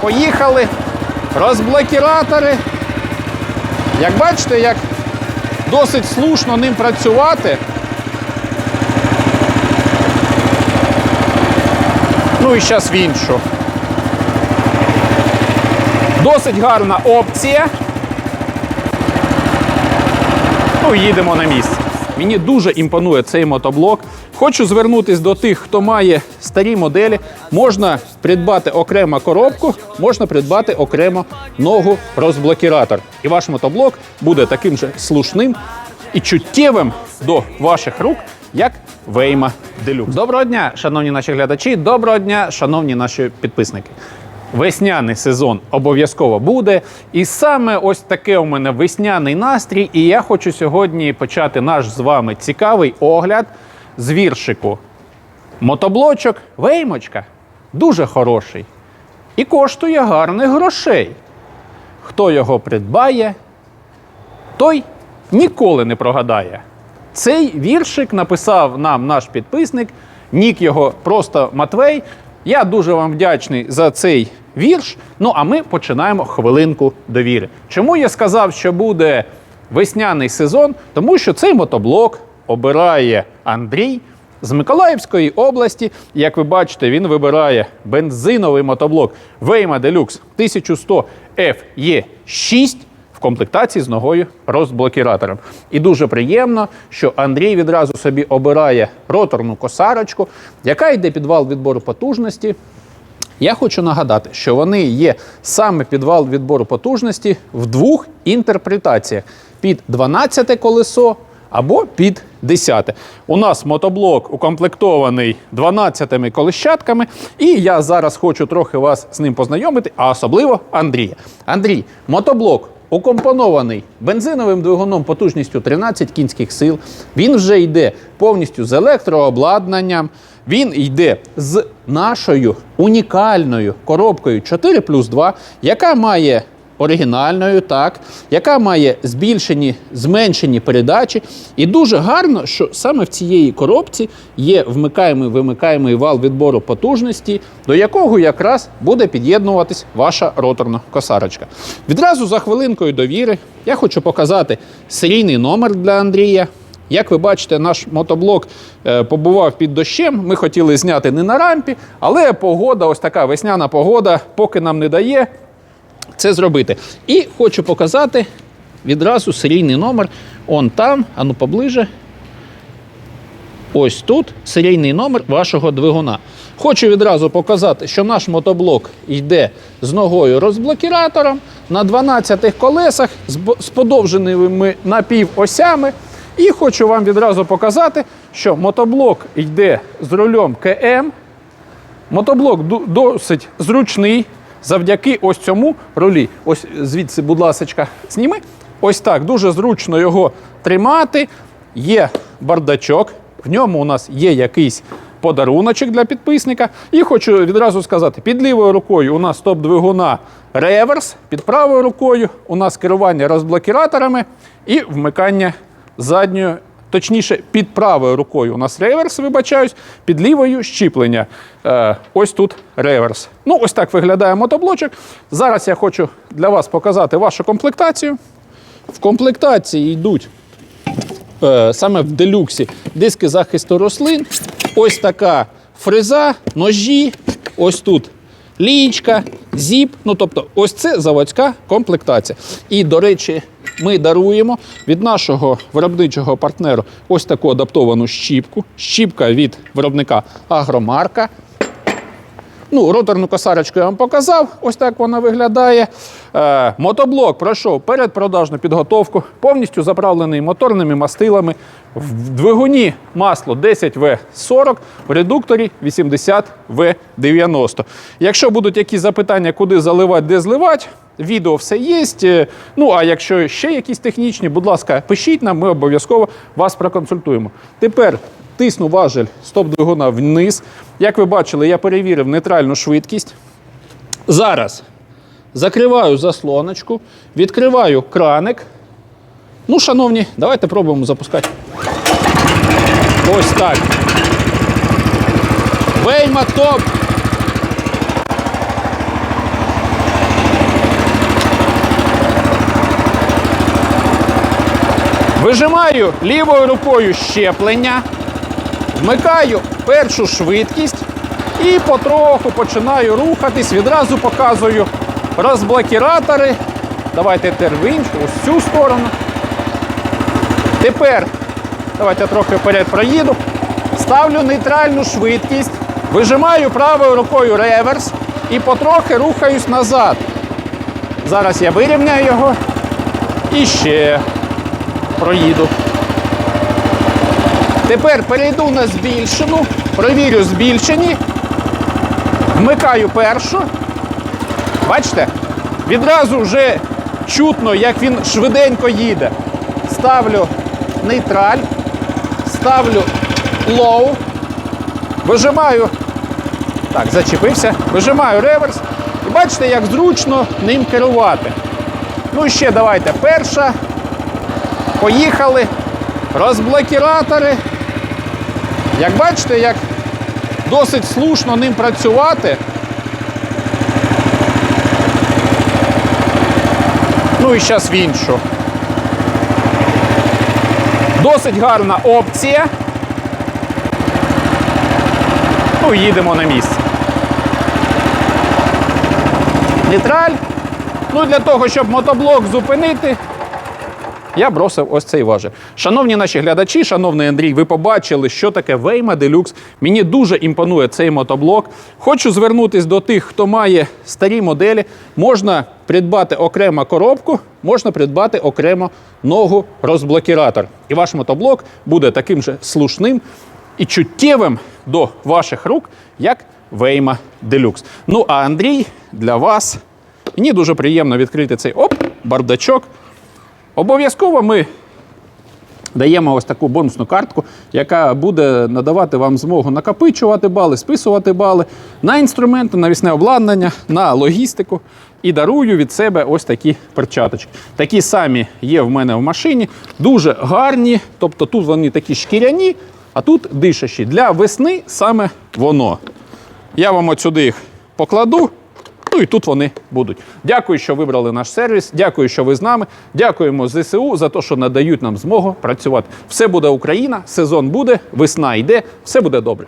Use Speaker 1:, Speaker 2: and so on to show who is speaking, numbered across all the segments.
Speaker 1: поїхали. Розблокіратори. Як бачите, як досить слушно ним працювати. Ну і зараз в іншу. Досить гарна опція. Ну, їдемо на місце. Мені дуже імпонує цей мотоблок. Хочу звернутися до тих, хто має старі моделі. Можна придбати окремо коробку, можна придбати окремо ногу розблокіратор. І ваш мотоблок буде таким же слушним і чуттєвим до ваших рук, як Вейма Deluxe. Доброго дня, шановні наші глядачі. Доброго дня, шановні наші підписники. Весняний сезон обов'язково буде. І саме ось таке у мене весняний настрій. І я хочу сьогодні почати наш з вами цікавий огляд з віршику. Мотоблочок Веймочка дуже хороший і коштує гарних грошей. Хто його придбає, той ніколи не прогадає. Цей віршик написав нам наш підписник, нік його просто Матвей. Я дуже вам вдячний за цей вірш. Ну а ми починаємо хвилинку довіри. Чому я сказав, що буде весняний сезон? Тому що цей мотоблок обирає Андрій з Миколаївської області. Як ви бачите, він вибирає бензиновий мотоблок Waymo Deluxe 1100 FE6 в комплектації з ногою розблокіратором. І дуже приємно, що Андрій відразу собі обирає роторну косарочку, яка йде під вал відбору потужності. Я хочу нагадати, що вони є саме під вал відбору потужності в двох інтерпретаціях: під 12 колесо або під 10. У нас мотоблок укомплектований 12 колещатками, і я зараз хочу трохи вас з ним познайомити, а особливо Андрія. Андрій, мотоблок укомпонований бензиновим двигуном потужністю 13 кінських сил. Він вже йде повністю з електрообладнанням. Він йде з нашою унікальною коробкою 4 плюс 2, яка має оригінальною, так, яка має збільшені, зменшені передачі. І дуже гарно, що саме в цієї коробці є вмикаємий вимикаємий вал відбору потужності, до якого якраз буде під'єднуватись ваша роторна косарочка. Відразу за хвилинкою довіри я хочу показати серійний номер для Андрія. Як ви бачите, наш мотоблок е, побував під дощем. Ми хотіли зняти не на рампі, але погода, ось така весняна погода, поки нам не дає це зробити. І хочу показати відразу серійний номер. Он там, а ну поближе. Ось тут серійний номер вашого двигуна. Хочу відразу показати, що наш мотоблок йде з ногою розблокіратором на 12 колесах з подовженими напівосями. І хочу вам відразу показати, що мотоблок йде з рулем КМ. Мотоблок досить зручний завдяки ось цьому рулі. Ось звідси, будь ласка, зніми. Ось так, дуже зручно його тримати. Є бардачок, в ньому у нас є якийсь подаруночок для підписника. І хочу відразу сказати: під лівою рукою у нас стоп двигуна реверс, під правою рукою у нас керування розблокіраторами і вмикання задньою Точніше, під правою рукою у нас реверс, вибачаюсь, під лівою щіплення. Е, ось тут реверс. Ну, ось так виглядає мотоблочок. Зараз я хочу для вас показати вашу комплектацію. В комплектації йдуть е, саме в делюксі диски захисту рослин. Ось така фреза, ножі, ось тут лієчка, зіп. Ну, тобто, ось це заводська комплектація. І, до речі, ми даруємо від нашого виробничого партнеру ось таку адаптовану щіпку. Щіпка від виробника Агромарка. Ну, роторну косарочку я вам показав. Ось так вона виглядає. Е, мотоблок пройшов передпродажну підготовку, повністю заправлений моторними мастилами. В двигуні масло 10В40, в редукторі 80В90. Якщо будуть якісь запитання, куди заливати, де зливати, відео все є. Е, Ну а якщо ще якісь технічні, будь ласка, пишіть нам, ми обов'язково вас проконсультуємо. Тепер тисну важель стоп-двигуна вниз. Як ви бачили, я перевірив нейтральну швидкість. Зараз закриваю заслоночку, відкриваю краник. Ну, шановні, давайте пробуємо запускати. Ось так. Вейма топ! Вижимаю лівою рукою щеплення вмикаю першу швидкість і потроху починаю рухатись. Відразу показую розблокіратори. Давайте тепер в іншу, ось цю сторону. Тепер давайте трохи вперед проїду. Ставлю нейтральну швидкість, вижимаю правою рукою реверс і потрохи рухаюсь назад. Зараз я вирівняю його і ще проїду. Тепер перейду на збільшену, провірю збільшені, вмикаю першу. Бачите? Відразу вже чутно, як він швиденько їде. Ставлю нейтраль, ставлю лоу, вижимаю. Так, зачепився, вижимаю реверс. І бачите, як зручно ним керувати. Ну і ще давайте перша. Поїхали. Розблокіратори. Як бачите, як досить слушно ним працювати. Ну і зараз в іншу. Досить гарна опція. Ну, їдемо на місце. Нейтраль. Ну, для того, щоб мотоблок зупинити, я бросив ось цей важик. Шановні наші глядачі, шановний Андрій, ви побачили, що таке Вейма Deluxe. Мені дуже імпонує цей мотоблок. Хочу звернутися до тих, хто має старі моделі. Можна придбати окремо коробку, можна придбати окремо ногу розблокіратор. І ваш мотоблок буде таким же слушним і чуттєвим до ваших рук, як Вейма Deluxe. Ну а Андрій для вас. Мені дуже приємно відкрити цей оп, бардачок. Обов'язково ми даємо ось таку бонусну картку, яка буде надавати вам змогу накопичувати бали, списувати бали на інструменти, навісне обладнання, на логістику. І дарую від себе ось такі перчаточки. Такі самі є в мене в машині, дуже гарні. Тобто тут вони такі шкіряні, а тут дишащі. Для весни саме воно. Я вам от сюди їх покладу. Ну і тут вони будуть. Дякую, що вибрали наш сервіс. Дякую, що ви з нами. Дякуємо ЗСУ за те, що надають нам змогу працювати. Все буде Україна, сезон буде, весна йде, все буде добре.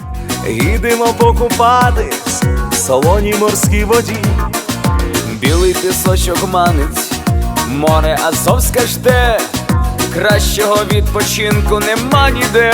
Speaker 2: Їдемо покупатись в солоній морській воді, білий пісочок манить, море Азовське жде, кращого відпочинку нема ніде.